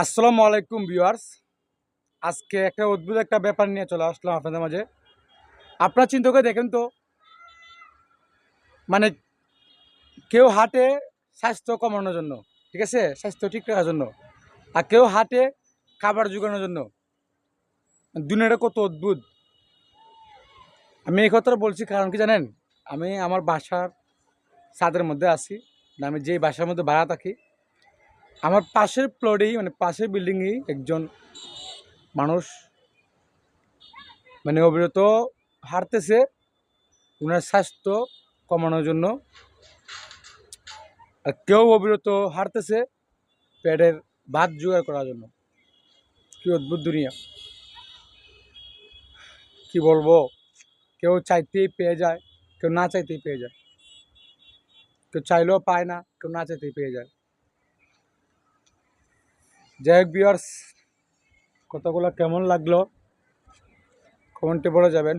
আসসালামু আলাইকুম ভিউয়ার্স। আজকে একটা অদ্ভুত একটা ব্যাপার নিয়ে চলে আসলাম আপনাদের মাঝে। আপনার চিন্তা করে দেখেন তো মানে কেউ হাঁটে স্বাস্থ্য কমানোর জন্য, ঠিক আছে? স্বাস্থ্য ঠিক রাখার জন্য। আর কেউ হাঁটে খাবার জোগানোর জন্য। দুনিয়াটা কত অদ্ভুত। আমি এই কথাটা বলছি কারণ কি জানেন? আমি আমার বাসার ছাদের মধ্যে আছি। আমি যেই বাসার মধ্যে ভাড়া থাকি আমার পাশের ফ্লোরেই মানে পাশের বিল্ডিংয়েই একজন মানুষ মানে অবিরত হারতেছে ওনার স্বাস্থ্য কমানোর জন্য। আর কেউ অবিরত হারতেছে পেটের ভাত জোগাড় করার জন্য। কি অদ্ভুত দুনিয়া। কি বলব? কেউ চাইতেই পেয়ে যায়, কেউ না চাইতেই পেয়ে যায়। কেউ চাইলেও পায় না, কেউ না চাইতেই পেয়ে যায়। যাই হোক বিয়ার্স কতগুলো কেমন লাগল? কমেন্টে বলে যাবেন।